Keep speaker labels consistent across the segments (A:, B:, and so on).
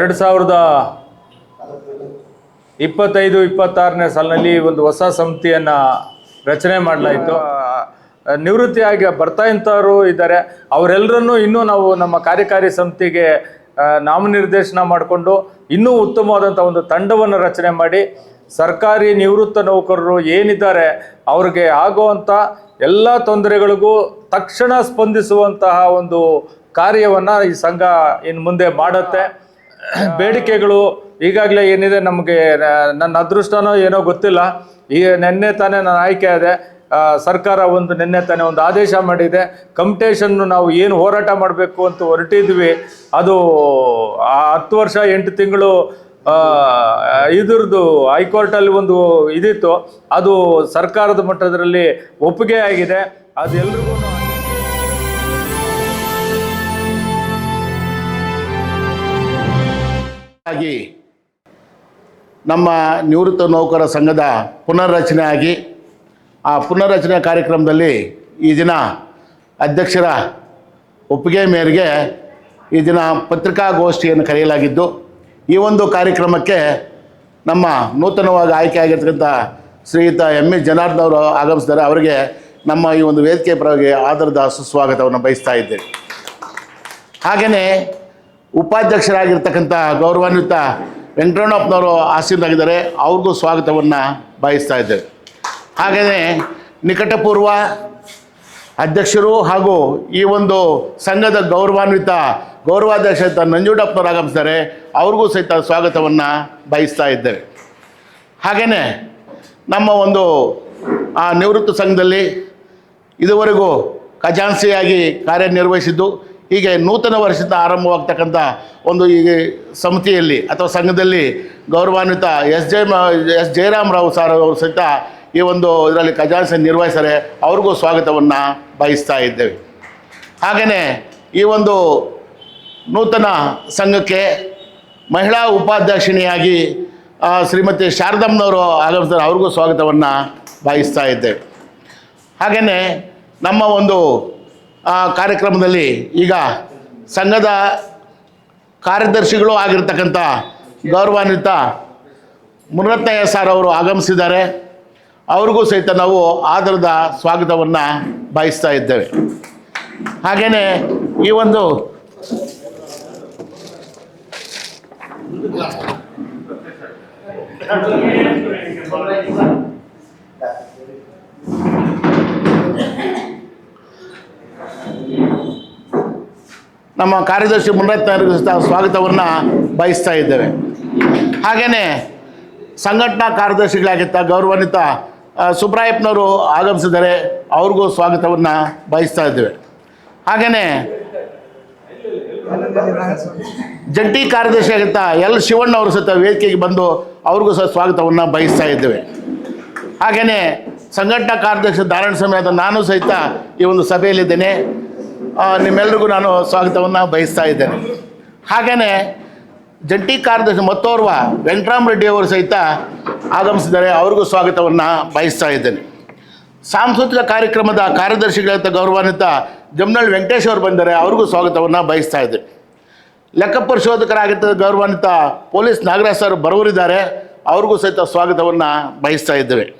A: ಎರಡು ಸಾವಿರದ ಇಪ್ಪತ್ತೈದು, ಇಪ್ಪತ್ತಾರನೇ ಸಾಲಿನಲ್ಲಿ ಒಂದು ಹೊಸ ಸಮಿತಿಯನ್ನು ರಚನೆ ಮಾಡಲಾಯಿತು. ನಿವೃತ್ತಿಯಾಗಿ ಬರ್ತಾ ಇಂಥವರು ಇದ್ದಾರೆ. ಅವರೆಲ್ಲರನ್ನೂ ಇನ್ನೂ ನಾವು ನಮ್ಮ ಕಾರ್ಯಕಾರಿ ಸಮಿತಿಗೆ ನಾಮನಿರ್ದೇಶನ ಮಾಡಿಕೊಂಡು ಇನ್ನೂ ಉತ್ತಮವಾದಂಥ ಒಂದು ತಂಡವನ್ನು ರಚನೆ ಮಾಡಿ ಸರ್ಕಾರಿ ನಿವೃತ್ತ ನೌಕರರು ಏನಿದ್ದಾರೆ, ಅವ್ರಿಗೆ ಆಗುವಂಥ ಎಲ್ಲ ತೊಂದರೆಗಳಿಗೂ ತಕ್ಷಣ ಸ್ಪಂದಿಸುವಂತಹ ಒಂದು ಕಾರ್ಯವನ್ನು ಈ ಸಂಘ ಇನ್ನು ಮುಂದೆ ಮಾಡುತ್ತೆ. ಬೇಡಿಕೆಗಳು ಈಗಾಗಲೇ ಏನಿದೆ ನಮಗೆ ನನ್ನ ಅದೃಷ್ಟನೋ ಏನೋ ಗೊತ್ತಿಲ್ಲ. ಈಗ ನಿನ್ನೆ ತಾನೇ ನಾನು ಆಯ್ಕೆ ಆದೆ ಸರ್ಕಾರ ಒಂದು ನಿನ್ನೆ ತಾನೇ ಒಂದು ಆದೇಶ ಮಾಡಿದೆ. ಕಂಪ್ಟೇಷನ್ನು ನಾವು ಏನು ಹೋರಾಟ ಮಾಡಬೇಕು ಅಂತ ಹೊರಟಿದ್ವಿ. ಅದು ಆ ಹತ್ತು ವರ್ಷ, ಎಂಟು ತಿಂಗಳು ಇದ್ರದ್ದು ಹೈಕೋರ್ಟಲ್ಲಿ ಒಂದು ಇದಿತ್ತು. ಅದು ಸರ್ಕಾರದ ಮಟ್ಟದಲ್ಲಿ ಒಪ್ಪಿಗೆ ಆಗಿದೆ. ಅದೆಲ್ರಿಗೂ
B: ಆಗಿ ನಮ್ಮ ನಿವೃತ್ತ ನೌಕರ ಸಂಘದ ಪುನರ್ರಚನೆ ಆಗಿ ಆ ಪುನರ್ರಚನೆ ಕಾರ್ಯಕ್ರಮದಲ್ಲಿ ಈ ದಿನ ಅಧ್ಯಕ್ಷರ ಒಪ್ಪಿಗೆ ಮೇರೆಗೆ ಈ ದಿನ ಪತ್ರಿಕಾಗೋಷ್ಠಿಯನ್ನು ಕರೆಯಲಾಗಿದ್ದು, ಈ ಒಂದು ಕಾರ್ಯಕ್ರಮಕ್ಕೆ ನಮ್ಮ ನೂತನವಾಗಿ ಆಯ್ಕೆಯಾಗಿರ್ತಕ್ಕಂಥ ಶ್ರೀಯುತ ಎಂ ಎಸ್ ಜನಾರ್ದನ್ ಅವರು ಆಗಮಿಸಿದ್ದಾರೆ. ಅವರಿಗೆ ನಮ್ಮ ಈ ಒಂದು ವೇದಿಕೆ ಪರವಾಗಿ ಆಧಾರದ ಸುಸ್ವಾಗತವನ್ನು ಬಯಸ್ತಾ ಇದ್ದೇವೆ ಹಾಗೆಯೇ ಉಪಾಧ್ಯಕ್ಷರಾಗಿರ್ತಕ್ಕಂಥ ಗೌರವಾನ್ವಿತ ವೆಂಕಟರಮಣಪ್ಪನವರು ಆಸೀನರಾಗಿದ್ದಾರೆ ಅವ್ರಿಗೂ ಸ್ವಾಗತವನ್ನು ಬಯಸ್ತಾ ಇದ್ದೇವೆ. ಹಾಗೆಯೇ ನಿಕಟಪೂರ್ವ ಅಧ್ಯಕ್ಷರು ಹಾಗೂ ಈ ಒಂದು ಸಂಘದ ಗೌರವಾನ್ವಿತ ಗೌರವಾಧ್ಯಕ್ಷ ನಂಜುಡಪ್ಪನವರು ಆಗಮಿಸಿದ್ದಾರೆ. ಅವ್ರಿಗೂ ಸಹಿತ ಸ್ವಾಗತವನ್ನು ಬಯಸ್ತಾ ಇದ್ದೇವೆ. ಹಾಗೆಯೇ ನಮ್ಮ ಒಂದು, ಆ ನಿವೃತ್ತ ಸಂಘದಲ್ಲಿ ಇದುವರೆಗೂ ಖಜಾನ್ಸಿಯಾಗಿ ಕಾರ್ಯನಿರ್ವಹಿಸಿದ್ದು ಹೀಗೆ ನೂತನ ವರ್ಷದ ಆರಂಭವಾಗ್ತಕ್ಕಂಥ ಒಂದು ಈ ಸಮಿತಿಯಲ್ಲಿ ಅಥವಾ ಸಂಘದಲ್ಲಿ ಗೌರವಾನ್ವಿತ S Jaya S Jayaramarao sir ಅವರು ಸಹಿತ ಈ ಒಂದು ಇದರಲ್ಲಿ ಖಜಾನ್ಸಿ ನಿರ್ವಹಿಸಿದರೆ ಅವ್ರಿಗೂ ಸ್ವಾಗತವನ್ನು ಬಯಸ್ತಾ ಇದ್ದೇವೆ. ಹಾಗೆಯೇ ಈ ಒಂದು ನೂತನ ಸಂಘಕ್ಕೆ ಮಹಿಳಾ ಉಪಾಧ್ಯಕ್ಷಿಣಿಯಾಗಿ ಶ್ರೀಮತಿ ಶಾರದಮ್ಮನವರು ಆಗಮಿಸ್ತಾರೆ ಅವ್ರಿಗೂ ಸ್ವಾಗತವನ್ನು ಬಯಸ್ತಾ ಇದ್ದೇವೆ. ಹಾಗೆಯೇ ನಮ್ಮ ಒಂದು ಆ, ಕಾರ್ಯಕ್ರಮದಲ್ಲಿ ಈಗ ಸಂಘದ ಕಾರ್ಯದರ್ಶಿಗಳು ಆಗಿರ್ತಕ್ಕಂಥ ಗೌರವಾನ್ವಿತ ಮುನರತ್ನಯ್ಯ ಸರ್ ಅವರು ಆಗಮಿಸಿದ್ದಾರೆ. ಅವ್ರಿಗೂ ಸಹಿತ ನಾವು ಆಧಾರದ ಸ್ವಾಗತವನ್ನು ಬಯಸ್ತಾ ಇದ್ದೇವೆ. ಹಾಗೆಯೇ ಈ ಒಂದು ನಮ್ಮ ಕಾರ್ಯದರ್ಶಿ ಮುನರತ್ನವರಿಗೂ ಸ್ವಾಗತವನ್ನು ಬಯಸ್ತಾ ಇದ್ದೇವೆ. ಹಾಗೆಯೇ ಸಂಘಟನಾ ಕಾರ್ಯದರ್ಶಿಗಳಾಗಿದ್ದ ಗೌರವಾನ್ವಿತ ಸುಬ್ರಾಯಪ್ಪನವರು ಆಗಮಿಸಿದರೆ ಅವ್ರಿಗೂ ಸ್ವಾಗತವನ್ನು ಬಯಸ್ತಾ ಇದ್ದೇವೆ. ಹಾಗೆಯೇ ಜಂಟಿ ಕಾರ್ಯದರ್ಶಿ ಆಗಿತ್ತ ಎಲ್ ಶಿವಣ್ಣ ಅವರು ಸಹಿತ ವೇದಿಕೆಗೆ ಬಂದು ಅವ್ರಿಗೂ ಸಹ ಸ್ವಾಗತವನ್ನು ಬಯಸ್ತಾ ಇದ್ದೇವೆ. ಹಾಗೆಯೇ ಸಂಘಟನಾ ಕಾರ್ಯದರ್ಶಿ ಧಾರಣ ಸಮಯದ ನಾನು ಸಹಿತ ಈ ಒಂದು ಸಭೆಯಲ್ಲಿದ್ದೇನೆ. ಆ, ನಿಮ್ಮೆಲ್ಲರಿಗೂ ನಾನು ಸ್ವಾಗತವನ್ನು ಬಯಸ್ತಾ ಇದ್ದೇನೆ. ಹಾಗೆಯೇ ಜಂಟಿ ಕಾರ್ಯದರ್ಶಿ ಮತ್ತೋರ್ವ ವೆಂಕಟರಾಮ್ ರೆಡ್ಡಿ ಅವರು ಸಹಿತ ಆಗಮಿಸಿದ್ದಾರೆ ಅವ್ರಿಗೂ ಸ್ವಾಗತವನ್ನು ಬಯಸ್ತಾ ಇದ್ದೇನೆ. ಸಾಂಸ್ಕೃತಿಕ ಕಾರ್ಯಕ್ರಮದ ಕಾರ್ಯದರ್ಶಿಗಳಂತ ಗೌರವಾನ್ವಿತ ಜಮ್ನಳ್ಳಿ ವೆಂಕಟೇಶ್ ಅವರು ಬಂದರೆ ಅವ್ರಿಗೂ ಸ್ವಾಗತವನ್ನು ಬಯಸ್ತಾ ಇದ್ದೇನೆ. ಲೆಕ್ಕ ಪರಿಶೋಧಕರಾಗಿದ್ದ ಗೌರವಾನ್ವಿತ ಪೊಲೀಸ್ ನಾಗರಾಜ್ ಸರ್ ಬರೋರಿದ್ದಾರೆ ಅವ್ರಿಗೂ ಸಹಿತ ಸ್ವಾಗತವನ್ನು ಬಯಸ್ತಾ ಇದ್ದೇವೆ.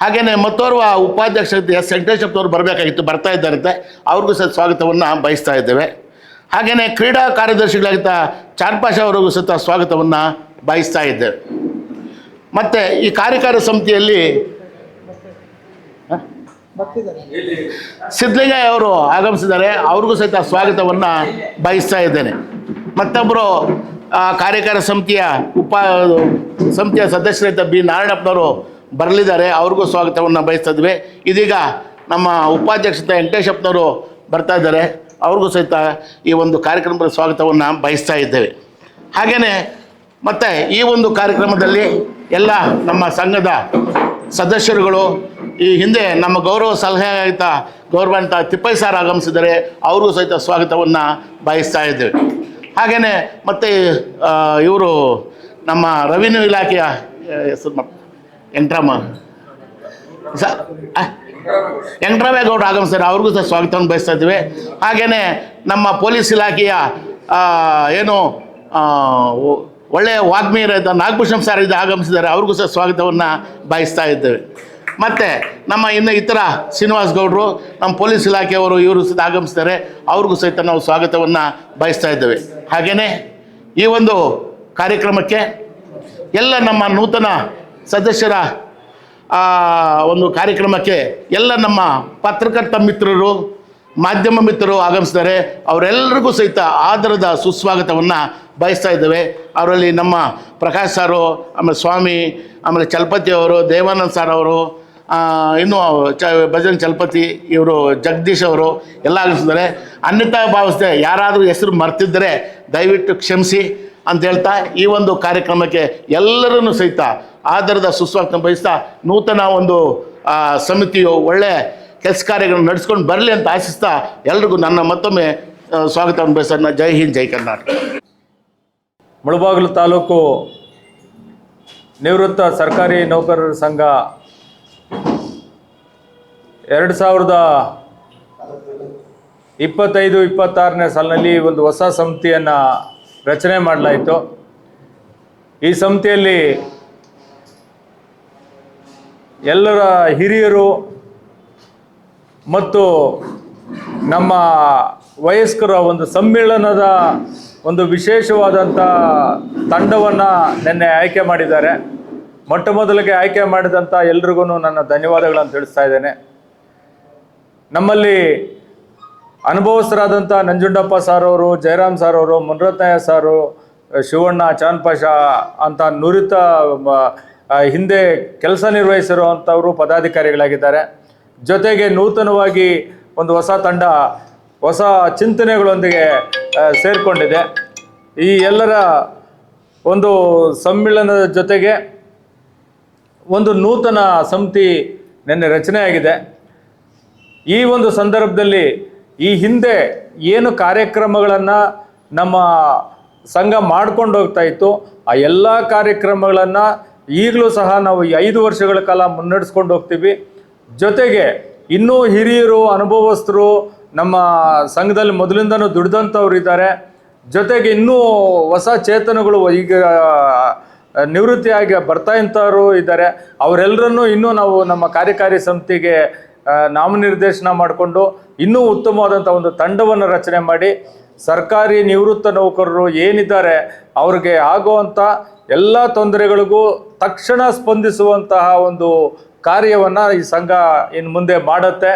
B: ಹಾಗೆಯೇ ಮತ್ತೋರ್ವ ಉಪಾಧ್ಯಕ್ಷ ಎಸ್ ವೆಂಕಟೇಶಪ್ಪನವರು ಬರಬೇಕಾಗಿತ್ತು, ಬರ್ತಾ ಇದ್ದಾರಂತೆ. ಅವ್ರಿಗೂ ಸಹ ಸ್ವಾಗತವನ್ನು ಬಯಸ್ತಾ ಇದ್ದೇವೆ. ಹಾಗೆಯೇ ಕ್ರೀಡಾ ಕಾರ್ಯದರ್ಶಿಗಳಾಗಿದ್ದ ಚಾರ್ಪಾಶ ಅವರಿಗೂ ಸಹ ಸ್ವಾಗತವನ್ನು ಬಯಸ್ತಾ ಇದ್ದೇವೆ ಮತ್ತು ಈ ಕಾರ್ಯಕಾರಿ ಸಮಿತಿಯಲ್ಲಿ ಸಿದ್ದಲಿಂಗಯ್ಯ ಅವರು ಆಗಮಿಸಿದ್ದಾರೆ, ಅವ್ರಿಗೂ ಸಹಿತ ಸ್ವಾಗತವನ್ನು ಬಯಸ್ತಾ ಇದ್ದೇನೆ. ಮತ್ತೊಬ್ಬರು ಕಾರ್ಯಕಾರಿ ಸಮಿತಿಯ ಉಪ, ಸಮಿತಿಯ ಸದಸ್ಯರಾದ ಬಿ ನಾರಾಯಣಪ್ಪನವರು ಬರಲಿದ್ದಾರೆ. ಅವ್ರಿಗೂ ಸ್ವಾಗತವನ್ನು ಬಯಸ್ತಿದ್ವಿ. ಇದೀಗ ನಮ್ಮ ಉಪಾಧ್ಯಕ್ಷತೆ ವೆಂಕಟೇಶಪ್ಪನವರು ಬರ್ತಾ ಇದ್ದಾರೆ. ಅವ್ರಿಗೂ ಸಹಿತ ಈ ಒಂದು ಕಾರ್ಯಕ್ರಮದ ಸ್ವಾಗತವನ್ನು ಬಯಸ್ತಾ ಇದ್ದೇವೆ. ಹಾಗೆಯೇ ಮತ್ತು ಈ ಒಂದು ಕಾರ್ಯಕ್ರಮದಲ್ಲಿ ಎಲ್ಲ ನಮ್ಮ ಸಂಘದ ಸದಸ್ಯರುಗಳು, ಈ ಹಿಂದೆ ನಮ್ಮ ಗೌರವ ಸಲಹೆ ಆಯಿತ ಗೌರವಾನ್ವಿತ ತಿಪ್ಪೈ ಸಾರ್ ಆಗಮಿಸಿದರೆ ಅವ್ರಿಗೂ ಸಹಿತ ಸ್ವಾಗತವನ್ನು ಬಯಸ್ತಾ ಇದ್ದೇವೆ. ಹಾಗೆಯೇ ಮತ್ತು ಇವರು ನಮ್ಮ ರೆವಿನ್ಯೂ ಇಲಾಖೆಯ ಹೆಸರು ವೆಂಕಟರಾಮ ಸ ವೆಂಕಟರಾಮೇಗೌಡ ಆಗಮಿಸ್ತಾರೆ ಅವ್ರಿಗೂ ಸಹ ಸ್ವಾಗತವನ್ನು ಬಯಸ್ತಾ ಇದ್ದೀವಿ. ಹಾಗೆಯೇ ನಮ್ಮ ಪೊಲೀಸ್ ಇಲಾಖೆಯ ಏನು ಒಳ್ಳೆಯ ವಾಗ್ಮೀಯರಾದ ನಾಗಭೂಷಣ್ ಸರ್ ಇದು ಆಗಮಿಸಿದ್ದಾರೆ ಅವ್ರಿಗೂ ಸಹ ಸ್ವಾಗತವನ್ನು ಬಯಸ್ತಾ ಇದ್ದೇವೆ. ಮತ್ತು ನಮ್ಮ ಇನ್ನು ಇತರ ಶ್ರೀನಿವಾಸ್ ಗೌಡರು, ನಮ್ಮ ಪೊಲೀಸ್ ಇಲಾಖೆಯವರು ಇವರು ಸಹ ಆಗಮಿಸ್ತಾರೆ ಅವ್ರಿಗೂ ಸಹಿತ ನಾವು ಸ್ವಾಗತವನ್ನು ಬಯಸ್ತಾ ಇದ್ದೇವೆ. ಹಾಗೆಯೇ ಈ ಒಂದು ಕಾರ್ಯಕ್ರಮಕ್ಕೆ ಎಲ್ಲ ನಮ್ಮ ನೂತನ ಸದಸ್ಯರ ಒಂದು ಕಾರ್ಯಕ್ರಮಕ್ಕೆ ಎಲ್ಲ ನಮ್ಮ ಪತ್ರಕರ್ತ ಮಿತ್ರರು, ಮಾಧ್ಯಮ ಮಿತ್ರರು ಆಗಮಿಸಿದ್ದಾರೆ. ಅವರೆಲ್ಲರಿಗೂ ಸಹಿತ ಆದರದ ಸುಸ್ವಾಗತವನ್ನು ಬಯಸ್ತಾ ಇದ್ದೇವೆ. ಅವರಲ್ಲಿ ನಮ್ಮ ಪ್ರಕಾಶ್ ಸಾರು, ಆಮೇಲೆ ಸ್ವಾಮಿ, ಆಮೇಲೆ ಚಲಪತಿ ಅವರು, ದೇವಾನಂದ್ ಸರ್ ಅವರು ಇನ್ನು ಚ, ಭಜನ್ ಚಲಪತಿ, ಇವರು ಜಗದೀಶ್ ಅವರು ಎಲ್ಲ ಆಗಮಿಸಿದ್ದಾರೆ. ಅನ್ಯತಾ ಭಾವಸ್ಥೆ ಯಾರಾದರೂ ಹೆಸರು ಮರ್ತಿದ್ದರೆ ದಯವಿಟ್ಟು ಕ್ಷಮಿಸಿ ಅಂತ ಹೇಳ್ತಾ ಈ ಒಂದು ಕಾರ್ಯಕ್ರಮಕ್ಕೆ ಎಲ್ಲರನ್ನು ಸಹಿತ ಆಧಾರದ ಸುಸ್ವಾಗತ ಬಯಸ್ತಾ ನೂತನ ಒಂದು ಸಮಿತಿಯು ಒಳ್ಳೆ ಕೆಲಸ ಕಾರ್ಯಗಳನ್ನು ನಡೆಸ್ಕೊಂಡು ಬರಲಿ ಅಂತ ಆಶಿಸ್ತಾ ಎಲ್ರಿಗೂ ನನ್ನ ಮತ್ತೊಮ್ಮೆ ಸ್ವಾಗತವನ್ನು ಬಯಸ್ತಾ ಜೈ ಹಿಂದ್, ಜೈ ಕರ್ನಾಟಕ.
A: ಮುಳಬಾಗಿಲು ತಾಲೂಕು ನಿವೃತ್ತ ಸರ್ಕಾರಿ ನೌಕರರ ಸಂಘ ಎರಡು ಸಾವಿರದ ಇಪ್ಪತ್ತೈದು, ಇಪ್ಪತ್ತಾರನೇ ಸಾಲಿನಲ್ಲಿ ಒಂದು ಹೊಸ ಸಮಿತಿಯನ್ನು ರಚನೆ ಮಾಡಲಾಯಿತು. ಈ ಸಮಿತಿಯಲ್ಲಿ ಎಲ್ಲರ ಹಿರಿಯರು ಮತ್ತು ನಮ್ಮ ವಯಸ್ಕರ ಒಂದು ಸಮ್ಮೇಳನದ ಒಂದು ವಿಶೇಷವಾದಂಥ ತಂಡವನ್ನು ನಿನ್ನೆ ಆಯ್ಕೆ ಮಾಡಿದ್ದಾರೆ. ಮೊಟ್ಟ ಮೊದಲಿಗೆ ಆಯ್ಕೆ ಮಾಡಿದಂಥ ಎಲ್ರಿಗೂ ನನ್ನ ಧನ್ಯವಾದಗಳನ್ನು ತಿಳಿಸ್ತಾ ಇದ್ದೇನೆ. ನಮ್ಮಲ್ಲಿ ಅನುಭವಸ್ಥರಾದಂಥ ನಂಜುಂಡಪ್ಪ ಸಾರ್ ಅವರು ಜಯರಾಮ್ ಸಾರ್ ಅವರು ಮುನ್ರತ್ನಯ್ಯ ಸಾರು, ಶಿವಣ್ಣ, ಚಾನ್ಪಾಷ ಅಂತ ನುರಿತ ಹಿಂದೆ ಕೆಲಸ ನಿರ್ವಹಿಸಿರುವಂಥವರು ಪದಾಧಿಕಾರಿಗಳಾಗಿದ್ದಾರೆ. ಜೊತೆಗೆ ನೂತನವಾಗಿ ಒಂದು ಹೊಸ ತಂಡ, ಹೊಸ ಚಿಂತನೆಗಳೊಂದಿಗೆ ಸೇರಿಕೊಂಡಿದೆ. ಈ ಎಲ್ಲರ ಒಂದು ಸಮ್ಮಿಳನದ ಜೊತೆಗೆ ಒಂದು ನೂತನ ಸಮಿತಿ ನಿನ್ನೆ ರಚನೆಯಾಗಿದೆ. ಈ ಒಂದು ಸಂದರ್ಭದಲ್ಲಿ ಈ ಹಿಂದೆ ಏನು ಕಾರ್ಯಕ್ರಮಗಳನ್ನು ನಮ್ಮ ಸಂಘ ಮಾಡ್ಕೊಂಡು ಹೋಗ್ತಾ ಇತ್ತು, ಆ ಎಲ್ಲ ಕಾರ್ಯಕ್ರಮಗಳನ್ನು ಈಗಲೂ ಸಹ ನಾವು ಈ ಐದು ವರ್ಷಗಳ ಕಾಲ ಮುನ್ನಡೆಸ್ಕೊಂಡು ಹೋಗ್ತೀವಿ. ಜೊತೆಗೆ ಇನ್ನೂ ಹಿರಿಯರು, ಅನುಭವಸ್ಥರು, ನಮ್ಮ ಸಂಘದಲ್ಲಿ ಮೊದಲಿಂದನೂ ದುಡಿದಂಥವ್ರು ಇದ್ದಾರೆ. ಜೊತೆಗೆ ಇನ್ನೂ ಹೊಸ ಚೇತನಗಳು ಈಗ ನಿವೃತ್ತಿಯಾಗಿ ಬರ್ತಾ ಇಂಥವರು ಇದ್ದಾರೆ. ಅವರೆಲ್ಲರನ್ನೂ ಇನ್ನೂ ನಾವು ನಮ್ಮ ಕಾರ್ಯಕಾರಿ ಸಮಿತಿಗೆ ನಾಮನಿರ್ದೇಶನ ಮಾಡಿಕೊಂಡು ಇನ್ನೂ ಉತ್ತಮವಾದಂಥ ಒಂದು ತಂಡವನ್ನು ರಚನೆ ಮಾಡಿ ಸರ್ಕಾರಿ ನಿವೃತ್ತ ನೌಕರರು ಏನಿದ್ದಾರೆ, ಅವ್ರಿಗೆ ಆಗುವಂಥ ಎಲ್ಲ ತೊಂದರೆಗಳಿಗೂ ತಕ್ಷಣ ಸ್ಪಂದಿಸುವಂತಹ ಒಂದು ಕಾರ್ಯವನ್ನು ಈ ಸಂಘ ಇನ್ನು ಮುಂದೆ ಮಾಡುತ್ತೆ.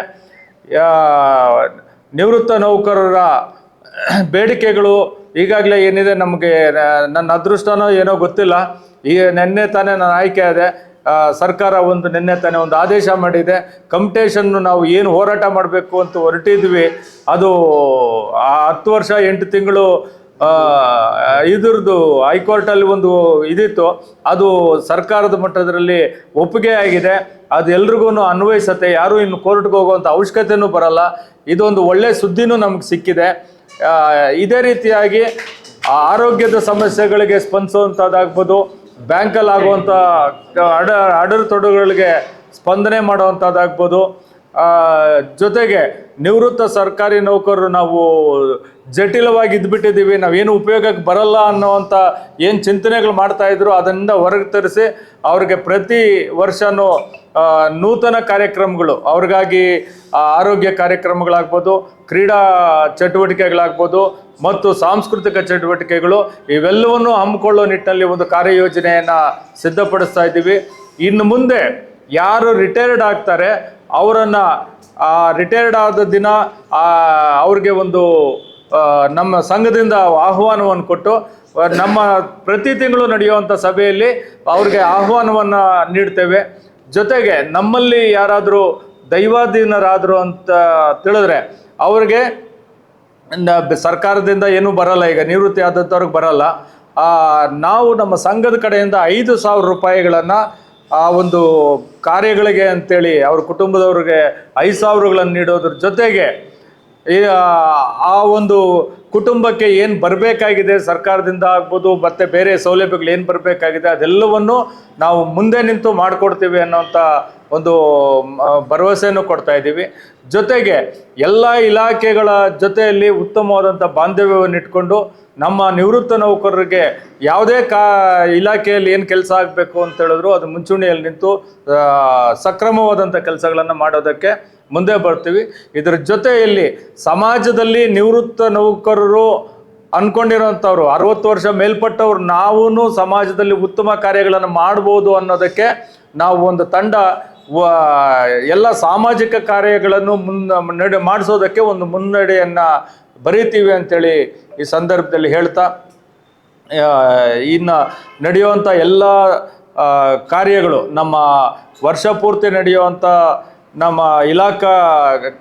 A: ನಿವೃತ್ತ ನೌಕರರ ಬೇಡಿಕೆಗಳು ಈಗಾಗಲೇ ಏನಿದೆ ನಮಗೆ ನನ್ನ ಅದೃಷ್ಟನೋ ಏನೋ ಗೊತ್ತಿಲ್ಲ. ಈ, ನಿನ್ನೆ ತಾನೇ ನಾನು ಆಯ್ಕೆ ಆದೆ ಸರ್ಕಾರ ಒಂದು ನಿನ್ನೆ ತಾನೇ ಒಂದು ಆದೇಶ ಮಾಡಿದೆ. ಕಂಪ್ಟೇಷನ್ನು ನಾವು ಏನು ಹೋರಾಟ ಮಾಡಬೇಕು ಅಂತ ಹೊರಟಿದ್ವಿ. ಅದು ಹತ್ತು ವರ್ಷ, ಎಂಟು ತಿಂಗಳು ಇದ್ರದ್ದು ಹೈಕೋರ್ಟಲ್ಲಿ ಒಂದು ಇದಿತ್ತು. ಅದು ಸರ್ಕಾರದ ಮಟ್ಟದಲ್ಲಿ ಒಪ್ಪಿಗೆ ಆಗಿದೆ. ಅದು ಎಲ್ರಿಗೂ ಅನ್ವಯಿಸತ್ತೆ. ಯಾರೂ ಇನ್ನು ಕೋರ್ಟ್ಗೆ ಹೋಗುವಂಥ ಅವಶ್ಯಕತೆಯೂ ಬರಲ್ಲ. ಇದೊಂದು ಒಳ್ಳೆ ಸುದ್ದಿನೂ ನಮಗೆ ಸಿಕ್ಕಿದೆ. ಇದೇ ರೀತಿಯಾಗಿ ಆರೋಗ್ಯದ ಸಮಸ್ಯೆಗಳಿಗೆ ಸ್ಪಂದಿಸುವಂಥದ್ದಾಗ್ಬೋದು. ಬ್ಯಾಂಕಲ್ಲಿ ಆಗುವಂಥ ಅಡ ಅಡೆತೊಡೆಗಳಿಗೆ ಸ್ಪಂದನೆ ಮಾಡುವಂಥದ್ದಾಗ್ಬೋದು. ಜೊತೆಗೆ ನಿವೃತ್ತ ಸರ್ಕಾರಿ ನೌಕರರು ನಾವು ಜಟಿಲವಾಗಿ ಇದ್ಬಿಟ್ಟಿದ್ದೀವಿ ನಾವೇನು ಉಪಯೋಗಕ್ಕೆ ಬರಲ್ಲ ಅನ್ನೋವಂಥ ಏನು ಚಿಂತನೆಗಳು ಮಾಡ್ತಾ ಇದ್ರು ಅದರಿಂದ ಹೊರಗೆ ತರಿಸಿ ಅವ್ರಿಗೆ ಪ್ರತಿ ವರ್ಷವೂ ನೂತನ ಕಾರ್ಯಕ್ರಮಗಳು, ಅವ್ರಿಗಾಗಿ ಆರೋಗ್ಯ ಕಾರ್ಯಕ್ರಮಗಳಾಗ್ಬೋದು, ಕ್ರೀಡಾ ಚಟುವಟಿಕೆಗಳಾಗ್ಬೋದು ಮತ್ತು ಸಾಂಸ್ಕೃತಿಕ ಚಟುವಟಿಕೆಗಳು ಇವೆಲ್ಲವನ್ನು ಹಮ್ಮಿಕೊಳ್ಳೋ ನಿಟ್ಟಿನಲ್ಲಿ ಒಂದು ಕಾರ್ಯಯೋಜನೆಯನ್ನು ಸಿದ್ಧಪಡಿಸ್ತಾ ಇದ್ದೀವಿ. ಇನ್ನು ಮುಂದೆ ಯಾರು ರಿಟೈರ್ಡ್ ಆಗ್ತಾರೆ, ಅವರನ್ನು ರಿಟೈರ್ಡ್ ಆದ ದಿನ ಅವ್ರಿಗೆ ಒಂದು ನಮ್ಮ ಸಂಘದಿಂದ ಆಹ್ವಾನವನ್ನು ಕೊಟ್ಟು, ನಮ್ಮ ಪ್ರತಿ ತಿಂಗಳು ನಡೆಯುವಂಥ ಸಭೆಯಲ್ಲಿ ಅವ್ರಿಗೆ ಆಹ್ವಾನವನ್ನು ನೀಡ್ತೇವೆ. ಜೊತೆಗೆ ನಮ್ಮಲ್ಲಿ ಯಾರಾದರೂ ದೈವಾಧೀನರಾದರು ಅಂತ ತಿಳಿದ್ರೆ, ಅವ್ರಿಗೆ ಸರ್ಕಾರದಿಂದ ಏನೂ ಬರಲ್ಲ, ಈಗ ನಿವೃತ್ತಿ ಆದಂಥವ್ರಿಗೆ ಬರಲ್ಲ. ನಾವು ನಮ್ಮ ಸಂಘದ ಕಡೆಯಿಂದ ಐದು ಸಾವಿರ ರೂಪಾಯಿಗಳನ್ನು ಆ ಒಂದು ಕಾರ್ಯಗಳಿಗೆ ಅಂತೇಳಿ, ಅವ್ರ ಕುಟುಂಬದವ್ರಿಗೆ ಐದು ಸಾವಿರಗಳನ್ನು ನೀಡೋದ್ರ ಜೊತೆಗೆ ಈ, ಆ- ಒಂದು ಕುಟುಂಬಕ್ಕೆ ಏನು ಬರಬೇಕಾಗಿದೆ, ಸರ್ಕಾರದಿಂದ ಆಗ್ಬೋದು, ಮತ್ತು ಬೇರೆ ಸೌಲಭ್ಯಗಳು ಏನು ಬರಬೇಕಾಗಿದೆ, ಅದೆಲ್ಲವನ್ನು ನಾವು ಮುಂದೆ ನಿಂತು ಮಾಡಿಕೊಡ್ತೀವಿ ಅನ್ನೋಂಥ ಒಂದು ಭರವಸೆಯನ್ನು ಕೊಡ್ತಾ ಇದ್ದೀವಿ. ಜೊತೆಗೆ ಎಲ್ಲ ಇಲಾಖೆಗಳ ಜೊತೆಯಲ್ಲಿ ಉತ್ತಮವಾದಂಥ ಬಾಂಧವ್ಯವನ್ನು ಇಟ್ಕೊಂಡು ನಮ್ಮ ನಿವೃತ್ತ ನೌಕರರಿಗೆ ಯಾವುದೇ ಕಾ, ಇಲಾಖೆಯಲ್ಲಿ ಏನು ಕೆಲಸ ಆಗಬೇಕು ಅಂತ ಹೇಳಿದ್ರು, ಅದು ಮುಂಚೂಣಿಯಲ್ಲಿ ನಿಂತು ಸಕ್ರಮವಾದಂಥ ಕೆಲಸಗಳನ್ನು ಮಾಡೋದಕ್ಕೆ ಮುಂದೆ ಬರ್ತೀವಿ. ಇದರ ಜೊತೆಯಲ್ಲಿ ಸಮಾಜದಲ್ಲಿ ನಿವೃತ್ತ ನೌಕರರು ಅನ್ಕೊಂಡಿರೋಂಥವ್ರು, ಅರವತ್ತು ವರ್ಷ ಮೇಲ್ಪಟ್ಟವ್ರು ನಾವೂ ಸಮಾಜದಲ್ಲಿ ಉತ್ತಮ ಕಾರ್ಯಗಳನ್ನು ಮಾಡ್ಬೋದು ಅನ್ನೋದಕ್ಕೆ ನಾವು ಒಂದು ತಂಡ ಎಲ್ಲ ಸಾಮಾಜಿಕ ಕಾರ್ಯಗಳನ್ನು ಮುನ್ನ ಮಾಡಿಸೋದಕ್ಕೆ ಒಂದು ಮುನ್ನಡೆಯನ್ನು ಬರೀತೀವಿ ಅಂತೇಳಿ ಈ ಸಂದರ್ಭದಲ್ಲಿ ಹೇಳ್ತಾ ಇನ್ನು ನಡೆಯುವಂಥ ಎಲ್ಲ ಕಾರ್ಯಗಳು ನಮ್ಮ ವರ್ಷ ಪೂರ್ತಿ ನಡೆಯುವಂಥ ನಮ್ಮ ಇಲಾಖಾ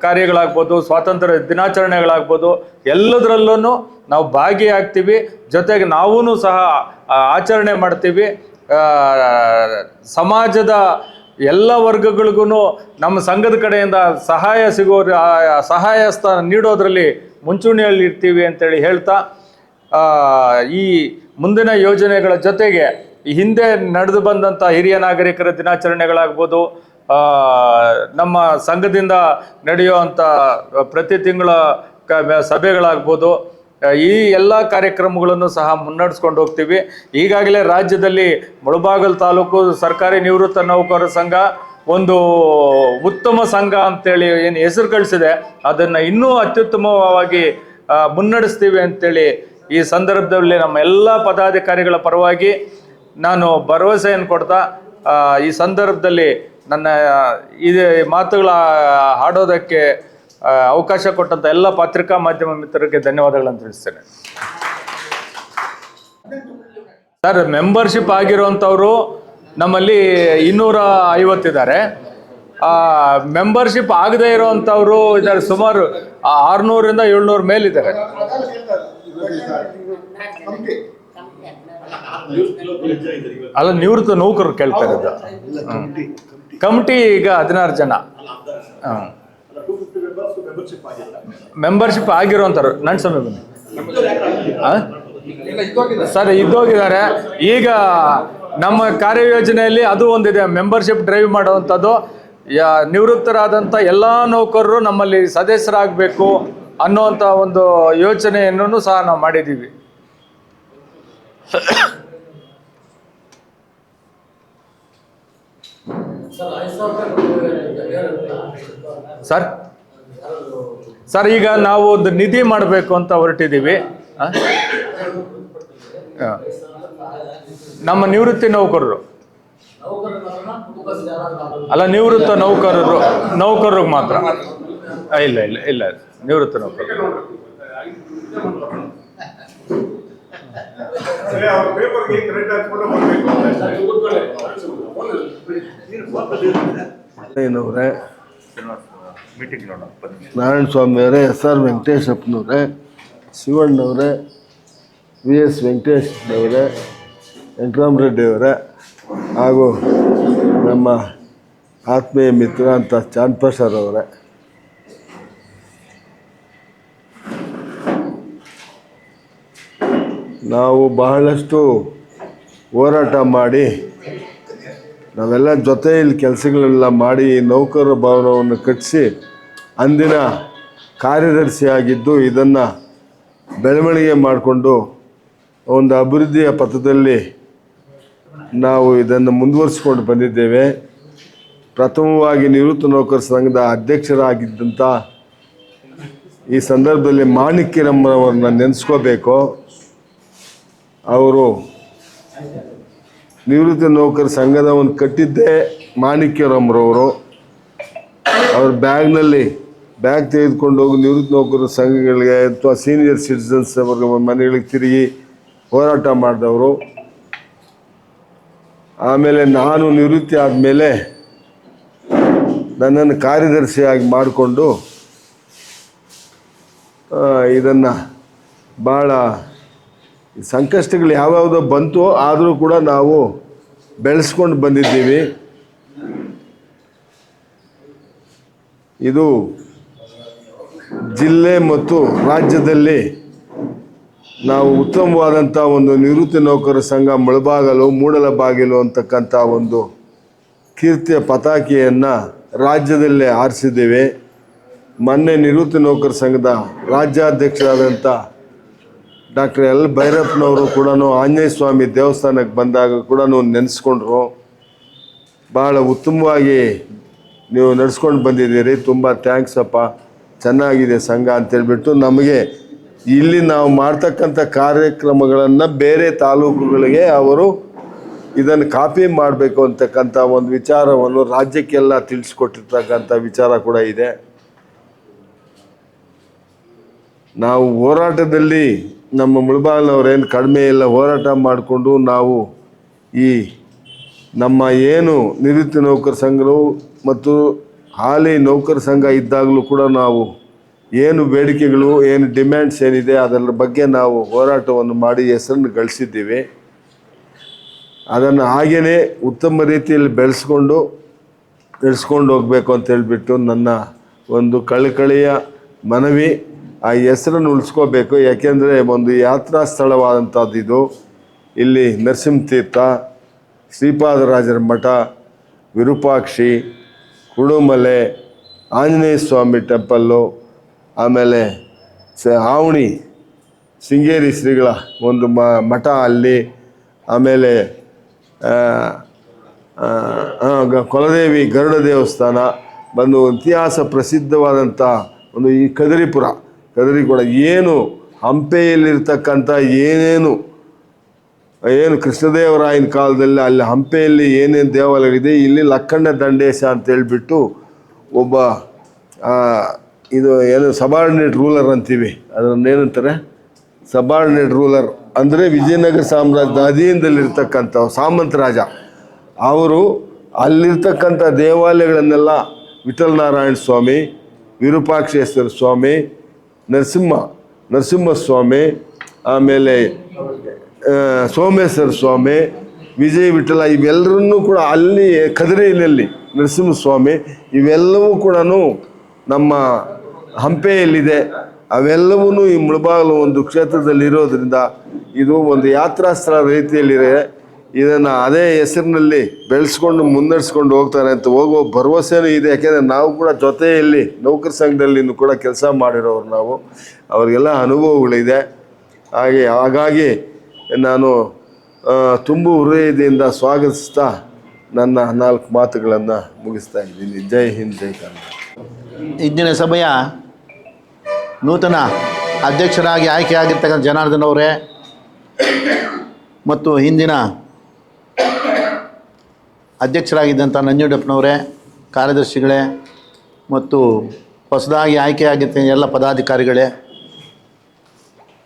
A: ಕಾರ್ಯಗಳಾಗ್ಬೋದು, ಸ್ವಾತಂತ್ರ್ಯ ದಿನಾಚರಣೆಗಳಾಗ್ಬೋದು ಎಲ್ಲದರಲ್ಲೂ ನಾವು ಭಾಗಿಯಾಗ್ತೀವಿ. ಜೊತೆಗೆ ನಾವೂ ಸಹ ಆಚರಣೆ ಮಾಡ್ತೀವಿ. ಸಮಾಜದ ಎಲ್ಲ ವರ್ಗಗಳಿಗೂ ನಮ್ಮ ಸಂಘದ ಕಡೆಯಿಂದ ಸಹಾಯ ಸಿಗೋ ಸಹಾಯ ಸ್ಥಾನ ನೀಡೋದ್ರಲ್ಲಿ ಮುಂಚೂಣಿಯಲ್ಲಿ ಇರ್ತೀವಿ ಅಂತೇಳಿ ಹೇಳ್ತಾ ಈ ಮುಂದಿನ ಯೋಜನೆಗಳ ಜೊತೆಗೆ ಹಿಂದೆ ನಡೆದು ಬಂದಂಥ ಹಿರಿಯ ನಾಗರಿಕರ ದಿನಾಚರಣೆಗಳಾಗ್ಬೋದು ನಮ್ಮ ಸಂಘದಿಂದ ನಡೆಯುವಂಥ ಪ್ರತಿ ತಿಂಗಳ ಸಭೆಗಳಾಗ್ಬೋದು ಈ ಎಲ್ಲ ಕಾರ್ಯಕ್ರಮಗಳನ್ನು ಸಹ ಮುನ್ನಡೆಸ್ಕೊಂಡು ಹೋಗ್ತೀವಿ. ಈಗಾಗಲೇ ರಾಜ್ಯದಲ್ಲಿ ಮುಳಬಾಗಲ್ ತಾಲೂಕು ಸರ್ಕಾರಿ ನಿವೃತ್ತ ನೌಕರ ಸಂಘ ಒಂದು ಉತ್ತಮ ಸಂಘ ಅಂತೇಳಿ ಏನು ಹೆಸರು ಕಳಿಸಿದೆ. ಅದನ್ನು ಇನ್ನೂ ಅತ್ಯುತ್ತಮವಾಗಿ ಮುನ್ನಡೆಸ್ತೀವಿ ಅಂತೇಳಿ ಈ ಸಂದರ್ಭದಲ್ಲಿ ನಮ್ಮ ಎಲ್ಲ ಪದಾಧಿಕಾರಿಗಳ ಪರವಾಗಿ ನಾನು ಭರವಸೆಯನ್ನು ಕೊಡ್ತಾ ಈ ಸಂದರ್ಭದಲ್ಲಿ ನನ್ನ ಇದು ಮಾತುಗಳ ಹಾಡೋದಕ್ಕೆ ಅವಕಾಶ ಕೊಟ್ಟಂತ ಎಲ್ಲ ಪತ್ರಿಕಾ ಮಾಧ್ಯಮ ಮಿತ್ರರಿಗೆ ಧನ್ಯವಾದಗಳನ್ನು ತಿಳಿಸ್ತೇನೆ. ಸರ್ ಮೆಂಬರ್ಶಿಪ್ ಆಗಿರುವಂಥವರು ನಮ್ಮಲ್ಲಿ ಇನ್ನೂರ ಐವತ್ತಿದ್ದಾರೆ ಮೆಂಬರ್ಶಿಪ್ ಆಗದೇ ಇರುವಂಥವರು ಇದ್ದಾರೆ. ಸುಮಾರು ಆರುನೂರಿಂದ ಏಳ್ನೂರ ಮೇಲಿದ್ದಾರೆ. ಅಲ್ಲ ನಿವೃತ್ತ ನೌಕರರು ಕೇಳ್ತಾ ಇರೋದು. ಕಮಿಟಿ ಈಗ ಹದಿನಾರು ಜನ. ಹಾಂ ಮೆಂಬರ್ಶಿಪ್ ಆಗಿರೋಂಥವ್ರು. ನನ್ನ ಸಮಯ ಬನ್ನಿ? ಸರ್, ಇದ್ದೋಗಿದ್ದಾರೆ. ಈಗ ನಮ್ಮ ಕಾರ್ಯಯೋಜನೆಯಲ್ಲಿ ಅದು ಒಂದಿದೆ. ಮೆಂಬರ್ಶಿಪ್ ಡ್ರೈವ್ ಮಾಡುವಂಥದ್ದು. ನಿವೃತ್ತರಾದಂಥ ಎಲ್ಲ ನೌಕರರು ನಮ್ಮಲ್ಲಿ ಸದಸ್ಯರಾಗಬೇಕು ಅನ್ನುವಂಥ ಒಂದು ಯೋಚನೆಯನ್ನು ಸಹ ನಾವು ಮಾಡಿದ್ದೀವಿ. ಸರ್ ಸರ್ ಈಗ ನಾವು ಒಂದು ನಿಧಿ ಮಾಡಬೇಕು ಅಂತ ಹೊರಟಿದ್ದೀವಿ. ನಮ್ಮ ನಿವೃತ್ತಿ ನೌಕರರು. ಅಲ್ಲ, ನಿವೃತ್ತ ನೌಕರರು ನೌಕರರಿಗೆ ಮಾತ್ರ. ಇಲ್ಲ ಇಲ್ಲ ಇಲ್ಲ, ನಿವೃತ್ತ ನೌಕರರು.
C: ಪೇಪರ್ಗೆ ಕರೆಕ್ಟ್ ಹಾಕ್ಕೊಂಡು ಬರಬೇಕು
D: ಏನವ್ರೆ ನಾರಾಯಣ ಸ್ವಾಮಿಯವರೇ ಎಸ್ ಆರ್ ವೆಂಕಟೇಶಪ್ಪನವ್ರೆ ಶಿವಣ್ಣವ್ರೆ ವಿ ಎಸ್ ವೆಂಕಟೇಶ್ನವರೇ ವೆಂಕಟರಾಮರೆಡ್ಡಿ ಅವರೇ ಹಾಗೂ ನಮ್ಮ ಆತ್ಮೀಯ ಮಿತ್ರ ಅಂತ ಚಾಂದ್ಪ್ರಸಾದ್ ಅವರೇ. ನಾವು ಬಹಳಷ್ಟು ಹೋರಾಟ ಮಾಡಿ, ನಾವೆಲ್ಲ ಜೊತೆಯಲ್ಲಿ ಕೆಲಸಗಳೆಲ್ಲ ಮಾಡಿ ನೌಕರರ ಭವನವನ್ನು ಕಟ್ಟಿಸಿ, ಅಂದಿನ ಕಾರ್ಯದರ್ಶಿಯಾಗಿದ್ದು ಇದನ್ನು ಬೆಳವಣಿಗೆ ಮಾಡಿಕೊಂಡು ಒಂದು ಅಭಿವೃದ್ಧಿಯ ಪಥದಲ್ಲಿ ನಾವು ಇದನ್ನು ಮುಂದುವರಿಸಿಕೊಂಡು ಬಂದಿದ್ದೇವೆ. ಪ್ರಥಮವಾಗಿ ನಿವೃತ್ತ ನೌಕರ ಸಂಘದ ಅಧ್ಯಕ್ಷರಾಗಿದ್ದಂಥ ಈ ಸಂದರ್ಭದಲ್ಲಿ ಮಾಣಿಕ್ಯರಮ್ಮನವ್ರನ್ನ ನೆನೆಸ್ಕೋಬೇಕು. ಅವರು ನಿವೃತ್ತ ನೌಕರ ಸಂಘದವನ್ನು ಕಟ್ಟಿದ್ದೇ ಮಾಣಿಕ್ಯರಮ್ರವರು. ಅವ್ರ ಬ್ಯಾಗ್ನಲ್ಲಿ ಬ್ಯಾಗ್ ತೆಗೆದುಕೊಂಡು ಹೋಗಿ ನಿವೃತ್ತ ನೌಕರರ ಸಂಘಗಳಿಗೆ ಅಥವಾ ಸೀನಿಯರ್ ಸಿಟಿಸನ್ಸ್ ಅವ್ರಿಗೆ ಮನೆಗಳಿಗೆ ತಿರುಗಿ ಹೋರಾಟ ಮಾಡಿದವರು. ಆಮೇಲೆ ನಾನು ನಿವೃತ್ತಿ ಆದಮೇಲೆ ನನ್ನನ್ನು ಕಾರ್ಯದರ್ಶಿಯಾಗಿ ಮಾಡಿಕೊಂಡು ಇದನ್ನು ಭಾಳ ಸಂಕಷ್ಟಗಳು ಯಾವ್ಯಾವುದೋ ಬಂತು ಆದರೂ ಕೂಡ ನಾವು ಬೆಳೆಸ್ಕೊಂಡು ಬಂದಿದ್ದೀವಿ. ಇದು ಜಿಲ್ಲೆ ಮತ್ತು ರಾಜ್ಯದಲ್ಲಿ ನಾವು ಉತ್ತಮವಾದಂಥ ಒಂದು ನಿವೃತ್ತಿ ನೌಕರ ಸಂಘ ಮುಳಬಾಗಲು, ಮೂಡಲಬಾಗಿಲು ಅಂತಕ್ಕಂಥ ಒಂದು ಕೀರ್ತಿಯ ಪತಾಕೆಯನ್ನು ರಾಜ್ಯದಲ್ಲೇ ಆರಿಸಿದ್ದೇವೆ ಮೊನ್ನೆ ನಿವೃತ್ತಿ ನೌಕರ ಸಂಘದ ರಾಜ್ಯಾಧ್ಯಕ್ಷರಾದಂಥ ಡಾಕ್ಟರ್ ಎಲ್. ಭೈರಪ್ಪನವರು ಕೂಡ ಆಂಜನೇಯ ಸ್ವಾಮಿ ದೇವಸ್ಥಾನಕ್ಕೆ ಬಂದಾಗ ಕೂಡ ನೆನೆಸ್ಕೊಂಡ್ರು. ಭಾಳ ಉತ್ತಮವಾಗಿ ನೀವು ನಡ್ಸ್ಕೊಂಡು ಬಂದಿದ್ದೀರಿ. ತುಂಬ ಥ್ಯಾಂಕ್ಸ್ ಅಪ್ಪ. ಚೆನ್ನಾಗಿದೆ ಸಂಘ ಅಂತೇಳ್ಬಿಟ್ಟು ನಮಗೆ ಇಲ್ಲಿ ನಾವು ಮಾಡ್ತಕ್ಕಂಥ ಕಾರ್ಯಕ್ರಮಗಳನ್ನು ಬೇರೆ ತಾಲೂಕುಗಳಿಗೆ ಅವರು ಇದನ್ನು ಕಾಪಿ ಮಾಡಬೇಕು ಅಂತಕ್ಕಂಥ ಒಂದು ವಿಚಾರವನ್ನು ರಾಜ್ಯಕ್ಕೆಲ್ಲ ತಿಳಿಸ್ಕೊಟ್ಟಿರ್ತಕ್ಕಂಥ ವಿಚಾರ ಕೂಡ ಇದೆ. ನಾವು ಹೋರಾಟದಲ್ಲಿ ನಮ್ಮ ಮುಳಬಾಗಿಲವರೇನು ಕಡಿಮೆ ಇಲ್ಲ, ಹೋರಾಟ ಮಾಡಿಕೊಂಡು ನಾವು ಈ ನಮ್ಮ ಏನು ನಿವೃತ್ತಿ ನೌಕರ ಸಂಘರು ಮತ್ತು ಹಾಲಿ ನೌಕರ ಸಂಘ ಇದ್ದಾಗಲೂ ಕೂಡ ನಾವು ಏನು ಬೇಡಿಕೆಗಳು, ಏನು ಡಿಮ್ಯಾಂಡ್ಸ್ ಏನಿದೆ, ಅದರ ಬಗ್ಗೆ ನಾವು ಹೋರಾಟವನ್ನು ಮಾಡಿ ಹೆಸರನ್ನು ಗಳಿಸಿದ್ದೀವಿ. ಅದನ್ನು ಹಾಗೆಯೇ ಉತ್ತಮ ರೀತಿಯಲ್ಲಿ ಬೆಳೆಸ್ಕೊಂಡು ನಡೆಸ್ಕೊಂಡು ಹೋಗಬೇಕು ಅಂತ ಹೇಳಿಬಿಟ್ಟು ನನ್ನ ಒಂದು ಕಳಕಳಿಯ ಮನವಿ. ಆ ಹೆಸರನ್ನು ಉಳಿಸ್ಕೋಬೇಕು. ಯಾಕೆಂದರೆ ಒಂದು ಯಾತ್ರಾ ಸ್ಥಳವಾದಂಥದ್ದು ಇದು. ಇಲ್ಲಿ ನರಸಿಂಹತೀರ್ಥ ಶ್ರೀಪಾದರಾಜರ ಮಠ, ವಿರೂಪಾಕ್ಷಿ ಕುಡುಮಲೆ ಆಂಜನೇಯ ಸ್ವಾಮಿ ಟೆಂಪಲ್ಲು, ಆಮೇಲೆ ಸ ಆವಣಿ ಶೃಂಗೇರಿ ಶ್ರೀಗಳ ಒಂದು ಮಠ ಅಲ್ಲಿ, ಆಮೇಲೆ ಕೊಲದೇವಿ ಗರುಡ ದೇವಸ್ಥಾನ, ಬಂದು ಇತಿಹಾಸ ಪ್ರಸಿದ್ಧವಾದಂಥ ಒಂದು ಈ ಕದರಿಪುರ. ಕೂಡ ಏನು ಹಂಪೆಯಲ್ಲಿರ್ತಕ್ಕಂಥ ಏನೇನು, ಏನು ಕೃಷ್ಣದೇವರಾಯನ ಕಾಲದಲ್ಲಿ ಅಲ್ಲಿ ಹಂಪೆಯಲ್ಲಿ ಏನೇನು ದೇವಾಲಯಗಳಿದೆ, ಇಲ್ಲಿ ಲಕ್ಕಣ್ಣ ದಂಡೇಶ ಅಂತ ಹೇಳಿಬಿಟ್ಟು ಒಬ್ಬ ಇದು ಏನು ಸಬಾರ್ಡಿನೇಟ್ ರೂಲರ್ ಅಂತೀವಿ. ಅದನ್ನೇನು ಏನಂತಾರೆ? ಸಬಾರ್ಡಿನೇಟ್ ರೂಲರ್ ಅಂದರೆ ವಿಜಯನಗರ ಸಾಮ್ರಾಜ್ಯದ ಅಧೀನದಲ್ಲಿರ್ತಕ್ಕಂಥ ಸಾಮಂತ ರಾಜ. ಅವರು ಅಲ್ಲಿರ್ತಕ್ಕಂಥ ದೇವಾಲಯಗಳನ್ನೆಲ್ಲ ವಿಠಲ್ ನಾರಾಯಣ ಸ್ವಾಮಿ, ವಿರೂಪಾಕ್ಷೇಶ್ವರ ಸ್ವಾಮಿ ನರಸಿಂಹ ನರಸಿಂಹಸ್ವಾಮಿ ಆಮೇಲೆ ಸೋಮೇಶ್ವರ ಸ್ವಾಮಿ, ವಿಜಯ ವಿಠಲ, ಇವೆಲ್ಲರನ್ನೂ ಕೂಡ ಅಲ್ಲಿ ಕದರೆಯಲ್ಲಿ ನರಸಿಂಹಸ್ವಾಮಿ ಇವೆಲ್ಲವೂ ಕೂಡ ನಮ್ಮ ಹಂಪೆಯಲ್ಲಿದೆ. ಅವೆಲ್ಲವೂ ಈ ಮುಳಬಾಗಿಲು ಒಂದು ಕ್ಷೇತ್ರದಲ್ಲಿ ಇರೋದ್ರಿಂದ ಇದು ಒಂದು ಯಾತ್ರಾಸ್ಥಳ ರೀತಿಯಲ್ಲಿದೆ. ಇದನ್ನು ಅದೇ ಹೆಸರಿನಲ್ಲಿ ಬೆಳೆಸ್ಕೊಂಡು ಮುನ್ನಡೆಸ್ಕೊಂಡು ಹೋಗ್ತಾರೆ ಅಂತ ಹೋಗೋ ಭರವಸೆನೂ ಇದೆ. ಯಾಕೆಂದರೆ ನಾವು ಕೂಡ ಜೊತೆಯಲ್ಲಿ ನೌಕರ ಸಂಘದಲ್ಲಿ ಕೂಡ ಕೆಲಸ ಮಾಡಿರೋರು ನಾವು. ಅವರಿಗೆಲ್ಲ ಅನುಭವಗಳಿದೆ. ಹಾಗೆ ಹಾಗಾಗಿ ನಾನು ತುಂಬು ಹೃದಯದಿಂದ ಸ್ವಾಗತಿಸ್ತಾ ನನ್ನ ನಾಲ್ಕು ಮಾತುಗಳನ್ನು ಮುಗಿಸ್ತಾ ಇದ್ದೀನಿ. ಜೈ ಹಿಂದ್, ಜೈ ಕನ್ನಡ.
E: ಇಂದಿನ ಸಮಯ ನೂತನ ಅಧ್ಯಕ್ಷರಾಗಿ ಆಯ್ಕೆಯಾಗಿರ್ತಕ್ಕಂಥ ಜನಾರ್ದನ್ ಅವರೇ ಮತ್ತು ಹಿಂದಿನ ಅಧ್ಯಕ್ಷರಾಗಿದ್ದಂಥ ನಂಜುಂಡಪ್ಪನವರೇ, ಕಾರ್ಯದರ್ಶಿಗಳೇ ಮತ್ತು ಹೊಸದಾಗಿ ಆಯ್ಕೆಯಾಗಿದ್ದ ಎಲ್ಲ ಪದಾಧಿಕಾರಿಗಳೇ,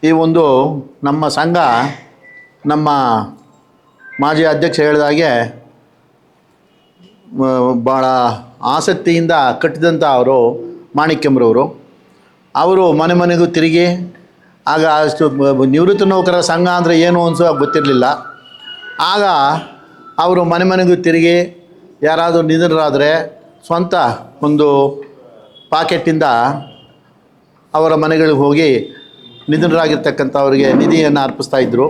E: ಈ ಒಂದು ನಮ್ಮ ಸಂಘ ನಮ್ಮ ಮಾಜಿ ಅಧ್ಯಕ್ಷ ಹೇಳಿದ ಹಾಗೆ ಭಾಳ ಆಸಕ್ತಿಯಿಂದ ಕಟ್ಟಿದಂಥ ಅವರು ಮಾಣಿಕ್ಯಂಬ್ರವರು ಅವರು ಮನೆ ಮನೆಗೂ ತಿರುಗಿ, ಆಗ ಅಷ್ಟು ನಿವೃತ್ತ ನೌಕರರ ಸಂಘ ಅಂದರೆ ಏನು ಅನ್ಸೋ ಗೊತ್ತಿರಲಿಲ್ಲ. ಆಗ ಅವರು ಮನೆ ಮನೆಗೂ ತಿರುಗಿ ಯಾರಾದರೂ ನಿಧನರಾದರೆ ಸ್ವಂತ ಒಂದು ಪಾಕೆಟ್ಟಿಂದ ಅವರ ಮನೆಗಳಿಗೆ ಹೋಗಿ ನಿಧನರಾಗಿರ್ತಕ್ಕಂಥವ್ರಿಗೆ ನಿಧಿಯನ್ನು ಅರ್ಪಿಸ್ತಾ ಇದ್ದರು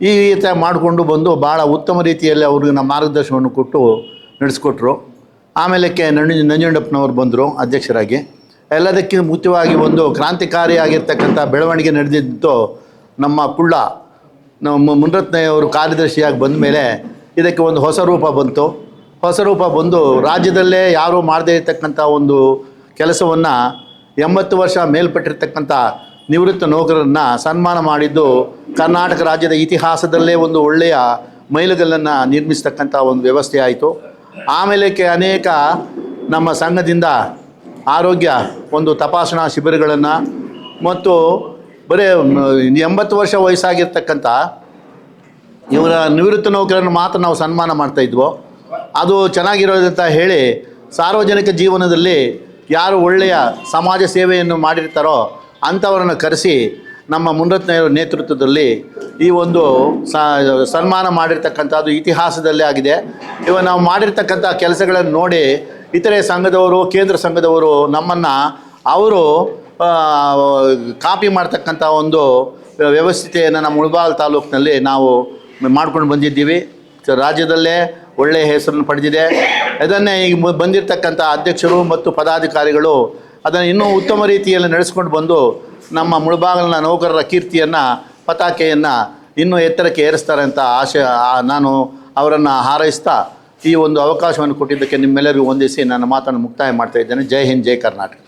E: ಈ ರೀತಿ ಮಾಡಿಕೊಂಡು ಬಂದು ಭಾಳ ಉತ್ತಮ ರೀತಿಯಲ್ಲಿ ಅವ್ರಿಗೆ ನಮ್ಮ ಮಾರ್ಗದರ್ಶನವನ್ನು ಕೊಟ್ಟು ನಡೆಸ್ಕೊಟ್ರು. ಆಮೇಲೆ ಕೆ ನಂಜು ನಂಜುಂಡಪ್ಪನವರು ಬಂದರು ಅಧ್ಯಕ್ಷರಾಗಿ. ಎಲ್ಲದಕ್ಕಿಂತ ಮುಖ್ಯವಾಗಿ ಒಂದು ಕ್ರಾಂತಿಕಾರಿಯಾಗಿರ್ತಕ್ಕಂಥ ಬೆಳವಣಿಗೆ ನಡೆದಿದ್ದು ನಮ್ಮ ಕುಳ್ಳ, ನಮ್ಮ ಮುನ್ರತ್ನಯ್ಯವರು ಕಾರ್ಯದರ್ಶಿಯಾಗಿ ಬಂದ ಮೇಲೆ ಇದಕ್ಕೆ ಒಂದು ಹೊಸ ರೂಪ ಬಂತು. ಹೊಸ ರೂಪ ಬಂದು ರಾಜ್ಯದಲ್ಲೇ ಯಾರೂ ಮಾಡದೇ ಇರತಕ್ಕಂಥ ಒಂದು ಕೆಲಸವನ್ನು ಎಂಬತ್ತು ವರ್ಷ ಮೇಲ್ಪಟ್ಟಿರ್ತಕ್ಕಂಥ ನಿವೃತ್ತ ನೌಕರರನ್ನು ಸನ್ಮಾನ ಮಾಡಿದ್ದು ಕರ್ನಾಟಕ ರಾಜ್ಯದ ಇತಿಹಾಸದಲ್ಲೇ ಒಂದು ಒಳ್ಳೆಯ ಮೈಲುಗಲ್ಲನ್ನು ನಿರ್ಮಿಸತಕ್ಕಂಥ ಒಂದು ವ್ಯವಸ್ಥೆ ಆಯಿತು. ಆಮೇಲೆ ಅನೇಕ ನಮ್ಮ ಸಂಘದಿಂದ ಆರೋಗ್ಯ ಒಂದು ತಪಾಸಣಾ ಶಿಬಿರಗಳನ್ನು ಮತ್ತು ಬರೀ ಎಂಬತ್ತು ವರ್ಷ ವಯಸ್ಸಾಗಿರ್ತಕ್ಕಂಥ ಇವರ ನಿವೃತ್ತ ನೌಕರನ್ನು ಮಾತ್ರ ನಾವು ಸನ್ಮಾನ ಮಾಡ್ತಾ ಇದ್ವೋ? ಅದು ಚೆನ್ನಾಗಿರೋದಂತ ಹೇಳಿ ಸಾರ್ವಜನಿಕ ಜೀವನದಲ್ಲಿ ಯಾರು ಒಳ್ಳೆಯ ಸಮಾಜ ಸೇವೆಯನ್ನು ಮಾಡಿರ್ತಾರೋ ಅಂಥವರನ್ನು ಕರೆಸಿ ನಮ್ಮ ಮುನ್ರತ್ನ ನೇತೃತ್ವದಲ್ಲಿ ಈ ಒಂದು ಸನ್ಮಾನ ಮಾಡಿರ್ತಕ್ಕಂಥದ್ದು ಇತಿಹಾಸದಲ್ಲೇ ಆಗಿದೆ. ಇವ ನಾವು ಮಾಡಿರ್ತಕ್ಕಂಥ ಕೆಲಸಗಳನ್ನು ನೋಡಿ ಇತರೆ ಸಂಘದವರು, ಕೇಂದ್ರ ಸಂಘದವರು ನಮ್ಮನ್ನು ಅವರು ಕಾಪಿ ಮಾಡ್ತಕ್ಕಂಥ ಒಂದು ವ್ಯವಸ್ಥೆಯನ್ನು ನಮ್ಮ ಮುಳಬಾಲ್ ತಾಲೂಕಿನಲ್ಲಿ ನಾವು ಮಾಡ್ಕೊಂಡು ಬಂದಿದ್ದೀವಿ. ರಾಜ್ಯದಲ್ಲೇ ಒಳ್ಳೆಯ ಹೆಸರನ್ನು ಪಡೆದಿದೆ. ಅದನ್ನೇ ಈಗ ಬಂದಿರತಕ್ಕಂಥ ಅಧ್ಯಕ್ಷರು ಮತ್ತು ಪದಾಧಿಕಾರಿಗಳು ಅದನ್ನು ಇನ್ನೂ ಉತ್ತಮ ರೀತಿಯಲ್ಲಿ ನಡೆಸ್ಕೊಂಡು ಬಂದು ನಮ್ಮ ಮುಳಬಾಗಲಿನ ನೌಕರರ ಕೀರ್ತಿಯನ್ನು, ಪತಾಕೆಯನ್ನು ಇನ್ನೂ ಎತ್ತರಕ್ಕೆ ಏರಿಸ್ತಾರೆ ಅಂತ ಆಶೆ ನಾನು ಅವರನ್ನು ಹಾರೈಸ್ತಾ ಈ ಒಂದು ಅವಕಾಶವನ್ನು ಕೊಟ್ಟಿದ್ದಕ್ಕೆ ನಿಮ್ಮೆಲ್ಲರಿಗೂ ವಂದಿಸಿ ನನ್ನ ಮಾತನ್ನು ಮುಕ್ತಾಯ ಮಾಡ್ತಾ ಇದ್ದೇನೆ. ಜೈ ಹಿಂದ್, ಜೈ ಕರ್ನಾಟಕ.